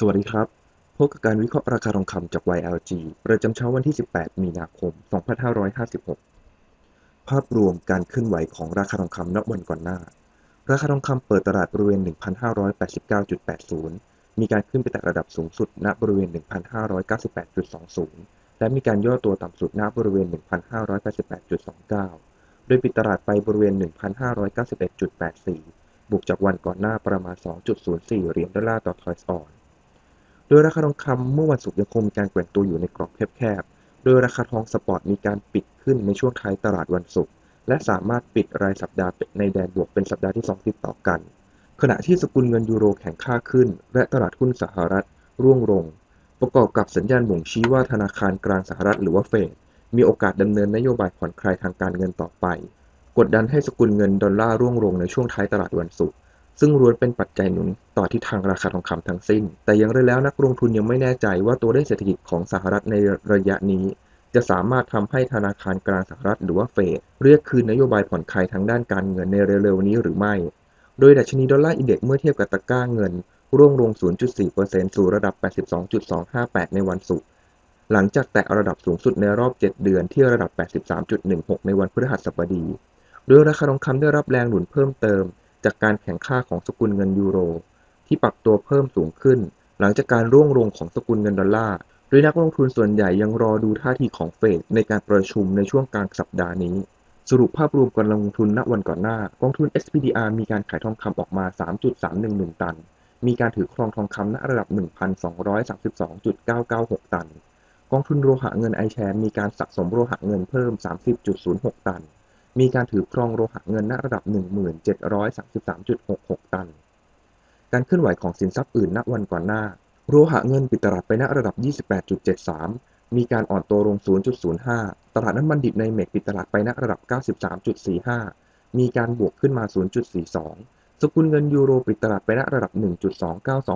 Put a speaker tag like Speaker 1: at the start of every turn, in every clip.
Speaker 1: สวัสดีครับ พบกับการวิเคราะห์ราคาทองคำจาก YLG ประจำเช้าวันที่ 18 มีนาคม 2556 ภาพรวมการเคลื่อนไหวของราคาทองคำณวันก่อนหน้า ราคาทองคำเปิดตลาดบริเวณ 1,589.80 มีการขึ้นไปแตะระดับสูงสุดณบริเวณ 1,598.20 และมีการย่อตัวต่ำสุดณบริเวณ 1,588.29 โดยปิดตลาดไปบริเวณ 1,591.84 บวกจากวันก่อนหน้าประมาณ 2.04 เหรียญดอลลาร์ต่อทอยส์ออน โดยราคาทองคำเมื่อวันศุกร์ยังคงมีการแกว่งตัวอยู่ในกรอบแคบๆ โดยราคาทองสปอร์ตมีการปิดขึ้นในช่วงท้ายตลาดวันศุกร์และสามารถปิดรายสัปดาห์ในแดนบวกเป็นสัปดาห์ที่ 2 ติดต่อกัน ขณะที่สกุลเงินยูโรแข็งค่าขึ้น และตลาดหุ้นสหรัฐร่วงลง ประกอบกับสัญญาณบ่งชี้ว่าธนาคารกลางสหรัฐหรือว่าเฟดมีโอกาสดำเนินนโยบายผ่อนคลายทางการเงินต่อไป กดดันให้สกุลเงินดอลลาร์ร่วงลงในช่วงท้ายตลาดวันศุกร์ ซึ่งล้วนเป็นปัจจัยหนุนต่อทิศทางราคาทองคำทั้งสิ้น แต่อย่างไรแล้วนักลงทุนยังไม่แน่ใจว่าตัวเลขเศรษฐกิจของสหรัฐในระยะนี้ จะสามารถทำให้ธนาคารกลางสหรัฐหรือว่าเฟดเรียกคืนนโยบายผ่อนคลายทางด้านการเงินในเร็วๆนี้หรือไม่ โดยดัชนีดอลลาร์อินเด็กซ์เมื่อเทียบกับตะกร้าเงิน ร่วงลง 0.4%สู่ระดับ 82.258 ในวันศุกร์หลังจากแตะระดับสูงสุดในรอบ 7 เดือนที่ระดับ 83.16 ในวันพฤหัสบดี โดยราคาทองคำได้รับแรงหนุนเพิ่มเติม จากการแข่งค่าของสกุลเงินยูโร ที่ปรับตัวเพิ่มสูงขึ้น หลังจากการร่วงลงของสกุลเงินดอลลาร์โดยนักลงทุนส่วนใหญ่ยังรอดูท่าทีของเฟดในการประชุมในช่วงกลางสัปดาห์นี้ สรุปภาพรวมการลงทุนณวันก่อนหน้ากองทุน SPDR มีการขายทองคำออกมา 3.311 ตัน มีการถือครองทองคำณระดับ 1,232.996 ตัน กองทุนโลหะเงินไอแชร์มีการสะสมโลหะเงินเพิ่ม 30.06 ตัน มีการถือครองโลหะเงินณระดับ 1733.66 ตัน การเคลื่อนไหวของสินทรัพย์อื่นณวันก่อนหน้า โลหะเงินปิดตลาดไปณระดับ 28.73 มีการอ่อนตัวลง 0.05 ตลาดน้ำมันดิบในเมกปิดตลาดไปณระดับ 93.45 มีการบวกขึ้นมา 0.42 สกุลเงินยูโรปิดตลาดไปณระดับ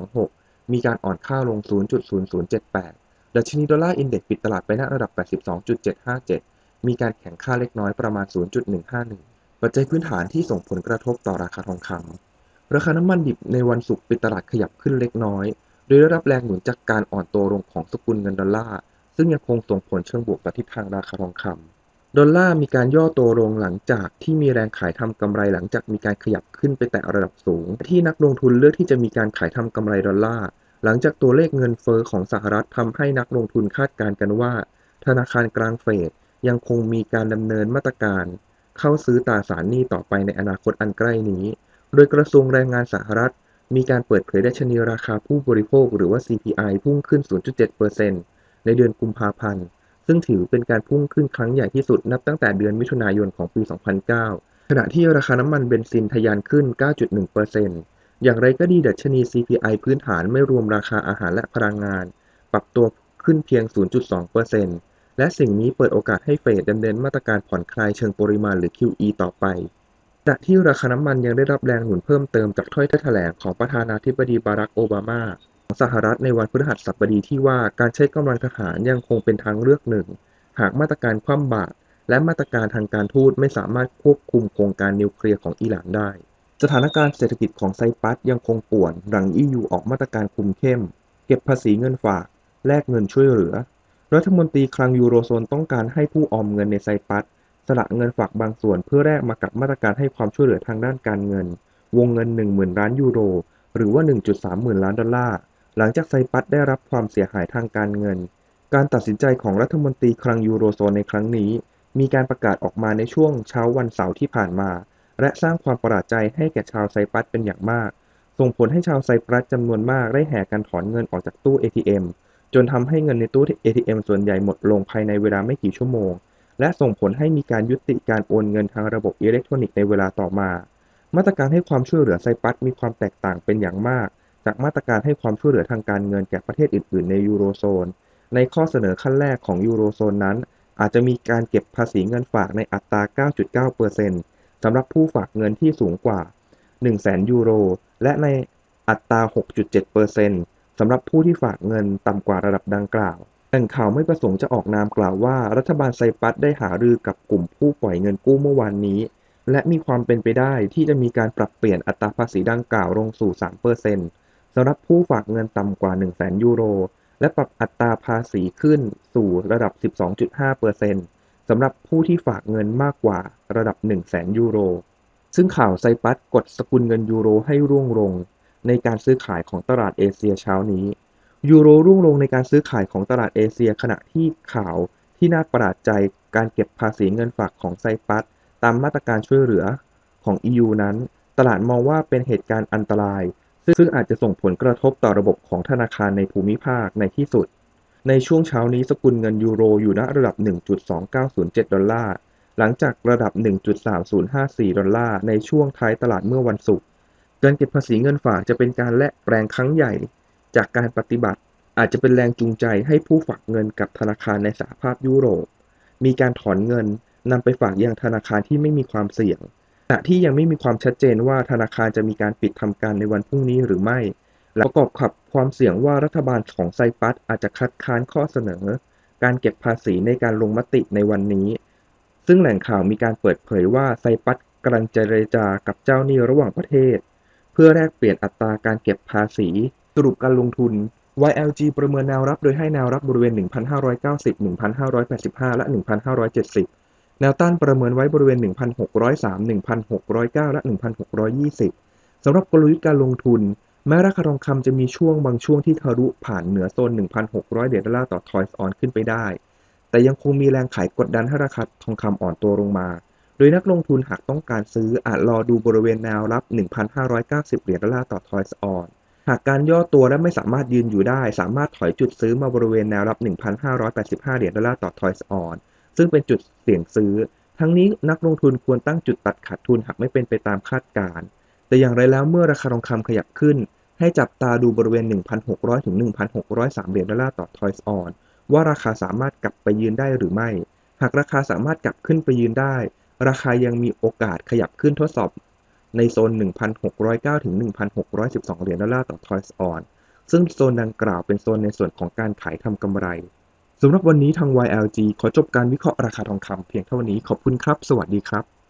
Speaker 1: 1.2926 มีการอ่อนค่าลง 0.0078ดัชนีดอลลาร์อินเด็กซ์ปิดตลาดไปณระดับ 82.757 มีการแข่งค่าเล็กน้อยประมาณ 0.151 ปัจจัยพื้นฐานที่ส่งผลกระทบต่อราคาทองคำราคาน้ำมันดิบในวันศุกร์ปิดตลาดขยับขึ้นเล็กน้อย โดยได้รับแรงหนุนจากการอ่อนตัวลงของสกุลเงินดอลลาร์ ซึ่งยังคงส่งผลเชิงบวกต่อทิศทางราคาทองคำดอลลาร์มีการย่อตัวลงหลังจากที่มีแรงขายทำกำไรหลังจากมีการขยับขึ้นไปแตะระดับสูง ที่นักลงทุนเลือกที่จะมีการขายทำกำไรดอลลาร์หลังจากตัวเลขเงินเฟอ้อของสหรัฐทำให้นักลงทุนคาดการณ์กันว่า ธนาคารกลางเฟด ยังคงมีการดำเนินมาตรการ เข้าซื้อตราสารหนี้ต่อไปในอนาคตอันใกล้นี้ โดยกระทรวงแรงงานสหรัฐ มีการเปิดเผยดัชนีราคาผู้บริโภคหรือว่า CPI พุ่งขึ้น 0.7%ในเดือนกุมภาพันธ์ ซึ่งถือเป็นการพุ่งขึ้นครั้งใหญ่ที่สุดนับตั้งแต่เดือนมิถุนายนของปี 2009 ขณะที่ราคาน้ำมันเบนซินทะยานขึ้น 9.1%อย่างไรก็ดีดัชนี CPI พื้นฐานไม่รวมราคาอาหารและพลังงาน ปรับตัวขึ้นเพียง 0.2% และสิ่งนี้เปิดโอกาสให้เฟดดำเนินมาตรการผ่อนคลายเชิงปริมาณหรือ QE ต่อไปขณะที่ราคาน้ำมันยังได้รับแรงหนุนเพิ่มเติมจากถ้อยแถลงของประธานาธิบดีบารักโอบามาของสหรัฐในวันพฤหัสบดีที่ว่าการใช้กำลังทหารยังคงเป็นทางเลือกหนึ่ง หากมาตรการคว่ำบาตรและมาตรการทางการทูตไม่สามารถควบคุมโครงการนิวเคลียร์ของอิหร่านได้ สถานการณ์เศรษฐกิจของไซปรัสยังคงป่วน หลัง EU ออกมาตรการคุมเข้ม เก็บภาษีเงินฝาก แลกเงินช่วยเหลือ รัฐมนตรีคลังยูโรโซนต้องการให้ผู้ออมเงินในไซปรัสสละเงินฝากบางส่วนเพื่อแลกมากับมาตรการให้ความช่วยเหลือทางด้านการเงิน วงเงิน 10,000 ล้านยูโร หรือว่า 1.3หมื่นล้านดอลลาร์ หลังจากไซปรัสได้รับความเสียหายทางการเงิน การตัดสินใจของรัฐมนตรีคลังยูโรโซนในครั้งนี้ มีการประกาศออกมาในช่วงเช้าวันเสาร์ที่ผ่านมา และสร้างความประหลาดใจให้แก่ชาวไซปรัสเป็นอย่างมาก ส่งผลให้ชาวไซปรัสจำนวนมากได้แห่กันถอนเงินออกจากตู้ ATM จนทำให้เงินในตู้ ATM ส่วนใหญ่หมดลงภายในเวลาไม่กี่ชั่วโมง และส่งผลให้มีการยุติการโอนเงินทางระบบอิเล็กทรอนิกส์ในเวลาต่อมา มาตรการให้ความช่วยเหลือไซปัสมีความแตกต่างเป็นอย่างมาก จากมาตรการให้ความช่วยเหลือทางการเงินแก่ประเทศอื่น ๆ ในยูโรโซน ในข้อเสนอขั้นแรกของยูโรโซนนั้น อาจจะมีการเก็บภาษีเงินฝากในอัตรา 9.9%สำหรับผู้ฝากเงินที่สูงกว่า 100,000 ยูโร และในอัตรา 6.7% สำหรับผู้ที่ฝากเงินต่ำกว่าระดับดังกล่าวแหล่งข่าวไม่ประสงค์จะออกนามกล่าวว่า รัฐบาลไซปรัสได้หารือกับกลุ่มผู้ปล่อยเงินกู้เมื่อวานนี้ และมีความเป็นไปได้ที่จะมีการปรับเปลี่ยนอัตราภาษีดังกล่าวลงสู่ 3%สำหรับผู้ฝากเงินต่ำกว่า 100,000 ยูโร และปรับอัตราภาษีขึ้นสู่ระดับ 12.5%สำหรับผู้ที่ฝากเงินมากกว่าระดับ 100,000 ยูโร ซึ่งข่าวไซปัสกดสกุลเงินยูโรให้ร่วงลง ในการซื้อขายของตลาดเอเชียเช้านี้ ยูโรร่วงลงในการซื้อขายของตลาดเอเชียขณะที่ข่าวที่น่าประหลาดใจการเก็บภาษีเงินฝากของไซปัสตามมาตรการช่วยเหลือของ EU นั้น ตลาดมองว่าเป็นเหตุการณ์อันตราย ซึ่งอาจจะส่งผลกระทบต่อระบบของธนาคารในภูมิภาคในที่สุด ในช่วงเช้านี้สกุลเงินยูโรอยู่ณระดับ 1.2907 ดอลลาร์ หลังจากระดับ 1.3054 ดอลลาร์ในช่วงท้ายตลาดเมื่อวันศุกร์ การเก็บภาษีเงินฝากจะเป็นการแลกแปลงครั้งใหญ่ จากการปฏิบัติ อาจจะเป็นแรงจูงใจให้ผู้ฝากเงินกับธนาคารในสหภาพยุโรป มีการถอนเงินนำไปฝากยังธนาคารที่ไม่มีความเสี่ยงขณะที่ยังไม่มีความชัดเจนว่าธนาคารจะมีการปิดทำการในวันพรุ่งนี้หรือไม่และประกอบกับความเสี่ยงว่ารัฐบาลของไซปัสอาจจะคัดค้านข้อเสนอ การเก็บภาษีในการลงมติในวันนี้ ซึ่งแหล่งข่าวมีการเปิดเผยว่าไซปัสกำลังเจรจากับเจ้าหนี้ระหว่างประเทศ เพื่อแลกเปลี่ยนอัตราการเก็บภาษี สรุปการลงทุน YLG ประเมินแนวรับโดยให้แนวรับบริเวณ 1,590 1,585 และ 1,570 แนวต้านประเมินไว้บริเวณ 1,603 1,609 และ 1,620 สำหรับกลยุทธ์การลงทุน แม้ราคาทองคำจะมีช่วงบางช่วงที่ทะลุผ่านเหนือโซน 1,600 เหรียญดอลลาร์ต่อทอยส์ออนขึ้นไปได้ แต่ยังคงมีแรงขายกดดันให้ราคาทองคำอ่อนตัวลงมา โดยนักลงทุนหากต้องการซื้ออาจรอดูบริเวณแนวรับ 1,590 เหรียญดอลลาร์ต่อทอยส์ออนหากการย่อตัวและไม่สามารถยืนอยู่ได้ สามารถถอยจุดซื้อมาบริเวณแนวรับ 1,585 เหรียญดอลลาร์ต่อทอยส์ออนซึ่งเป็นจุดเสี่ยงซื้อ ทั้งนี้นักลงทุนควรตั้งจุดตัดขาดทุนหากไม่เป็นไปตามคาดการณ์ แต่อย่างไรแล้วเมื่อราคาทองคำขยับขึ้น ให้จับตาดูบริเวณ 1,600 ถึง 1,603 เหรียญดอลลาร์ต่อทอยส์ออนว่าราคาสามารถกลับไปยืนได้หรือไม่ หากราคาสามารถกลับขึ้นไปยืนได้ ราคายังมีโอกาสขยับขึ้นทดสอบในโซน 1,609 ถึง 1,612 เหรียญดอลลาร์ต่อทอยส์ออน ซึ่งโซนดังกล่าวเป็นโซนในส่วนของการขายทำกำไร สำหรับวันนี้ทาง YLG ขอจบการวิเคราะห์ราคาทองคำเพียงเท่านี้ ขอบคุณครับ สวัสดีครับ